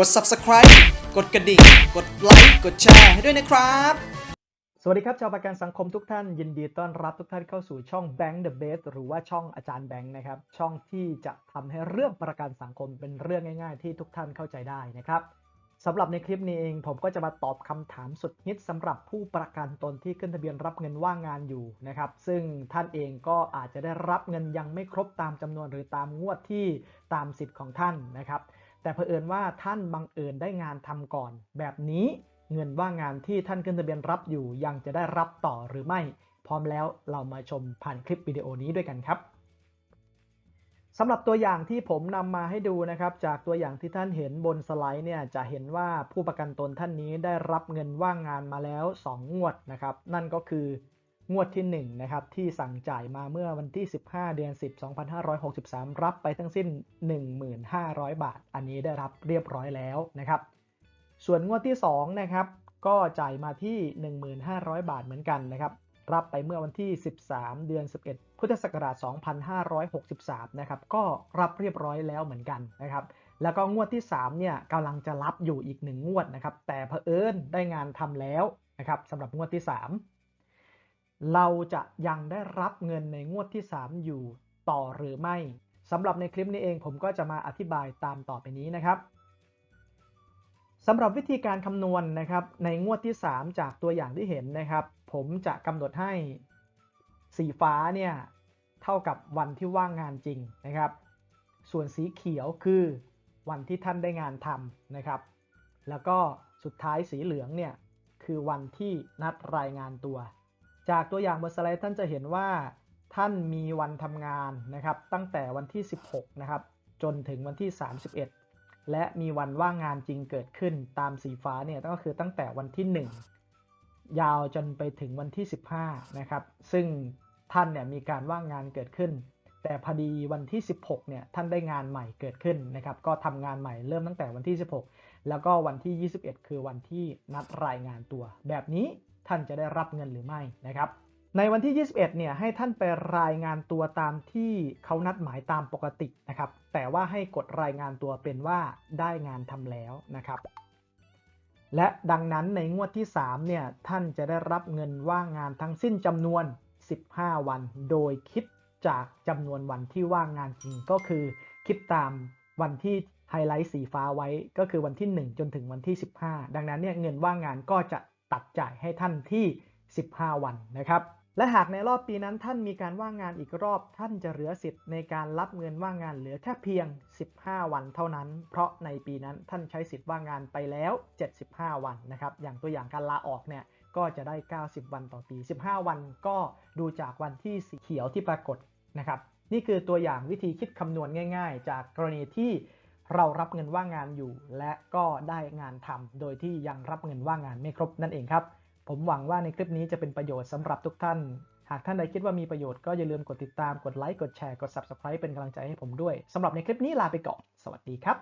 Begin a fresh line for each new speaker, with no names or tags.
กด subscribe กดกระดิ่ง กดไลค์ กดแชร์ให้ด้วยนะครับ
สวัสดีครับชาวประกันสังคมทุกท่านยินดีต้อนรับทุกท่านเข้าสู่ช่อง Bank the Best หรือว่าช่องอาจารย์แบงค์นะครับ ช่องที่จะทำให้เรื่องประกันสังคมเป็นเรื่องง่าย ๆ ที่ทุกท่านเข้าใจได้นะครับสำหรับในคลิปนี้เองผมก็จะมาตอบคำถามสุดฮิตสำหรับผู้ประกันตนที่ขึ้นทะเบียนรับเงินว่างงานอยู่นะครับ ซึ่งท่านเองก็อาจจะได้รับเงินยังไม่ครบตามจำนวนหรือตามงวดที่ตามสิทธิ์ของท่านนะครับ แต่เผอิญว่าท่านบังเอิญได้งานทำก่อน แบบนี้เงินว่างงานที่ท่านขึ้นทะเบียนรับอยู่ยังจะได้รับต่อหรือไม่ พร้อมแล้วเรามาชมผ่านคลิปวิดีโอนี้ด้วยกันครับสำหรับตัวอย่างที่ผมนำมาให้ดูนะครับ จากตัวอย่างที่ท่านเห็นบนสไลด์เนี่ยจะเห็นว่าผู้ประกันตนท่านนี้ได้รับเงินว่างงานมาแล้ว 2 งวดนะครับ นั่นก็คือ งวดที่1นะครับที่สั่งจ่ายมาเมื่อวันที่ 15 เดือน 10 2563 รับไปทั้งสิ้น 1,500 บาท อันนี้ได้รับเรียบร้อยแล้วนะครับ ส่วนงวดที่2นะครับก็จ่ายมาที่ 1,500 บาทเหมือนกันนะครับ รับไปเมื่อวันที่ 13 เดือน 11 พุทธศักราช 2563 นะครับ ก็รับเรียบร้อยแล้วเหมือนกันนะครับ แล้วก็งวดที่ 3 เนี่ยกำลังจะรับอยู่อีก 1 งวดนะครับ แต่เผอิญได้งานทำแล้วนะครับสำหรับงวดที่ 3 เราจะยังได้รับเงินในงวดที่ 3 อยู่ต่อหรือไม่สำหรับในคลิปนี้เองผมก็จะมาอธิบายตามต่อไปนี้นะครับสำหรับวิธีการคำนวณนะครับในงวดที่ 3 จากตัวอย่างที่เห็นนะครับ ผมจะกำหนดให้สีฟ้าเนี่ยเท่ากับวันที่ว่างงานจริงนะครับ ส่วนสีเขียวคือวันที่ท่านได้งานทำนะครับ แล้วก็สุดท้ายสีเหลืองเนี่ยคือวันที่นัดรายงานตัว จากตัวอย่างบนสไลด์ท่านจะเห็นว่าท่านมีวันทำงานนะครับ ตั้งแต่วันที่ 16 นะครับ จนถึงวันที่ 31 และมีวันว่างงานจริงเกิดขึ้นตามสีฟ้าเนี่ยก็คือตั้งแต่วันที่ 1 ยาวจนไปถึงวันที่ 15 นะครับ ซึ่งท่านเนี่ยมีการว่างงานเกิดขึ้น แต่พอดีวันที่ 16 เนี่ยท่านได้งานใหม่เกิดขึ้นนะครับ ก็ทำงานใหม่เริ่มตั้งแต่วันที่ 16 แล้วก็วันที่ 21 คือวันที่นัดรายงานตัวแบบนี้ ท่านจะได้รับเงินหรือไม่นะครับ ในวันที่ 21 เนี่ยให้ท่านไปรายงานตัวตามที่เขานัดหมายตามปกตินะครับ แต่ว่าให้กดรายงานตัวเป็นว่าได้งานทำแล้วนะครับ และดังนั้นในงวดที่ 3 เนี่ยท่านจะได้รับเงินว่างงานทั้งสิ้นจำนวน 15 วัน โดยคิดจากจำนวนวันที่ว่างงานจริงก็คือ คิดตามวันที่ไฮไลท์สีฟ้าไว้ก็คือวันที่ 1 จนถึงวันที่ 15 ดังนั้นเนี่ยเงินว่างงานก็จะ ตัดจ่ายให้ท่านที่ 15 วันนะครับ และหากในรอบปีนั้นท่านมีการว่างงานอีกรอบ ท่านจะเหลือสิทธิ์ในการรับเงินว่างงานเหลือแค่เพียง 15 วันเท่านั้น เพราะในปีนั้นท่านใช้สิทธิ์ว่างงานไปแล้ว 75 วันนะครับ อย่างตัวอย่างการลาออกเนี่ยก็จะได้ 90 วันต่อปี 15 วันก็ดูจากวันที่สีเขียวที่ปรากฏนะครับ นี่คือตัวอย่างวิธีคิดคำนวณง่าย ๆ จากกรณีที่ เรารับเงินว่างงานอยู่ และก็ได้งานทำโดยที่ยังรับเงินว่างงานไม่ครบนั่นเองครับ ผมหวังว่าในคลิปนี้จะเป็นประโยชน์สำหรับทุกท่าน หากท่านใดคิดว่ามีประโยชน์ก็อย่าลืมกดติดตามกดไลค์กดแชร์กด Subscribe เป็นกำลังใจให้ผมด้วยสำหรับในคลิปนี้ลาไปก่อนสวัสดีครับ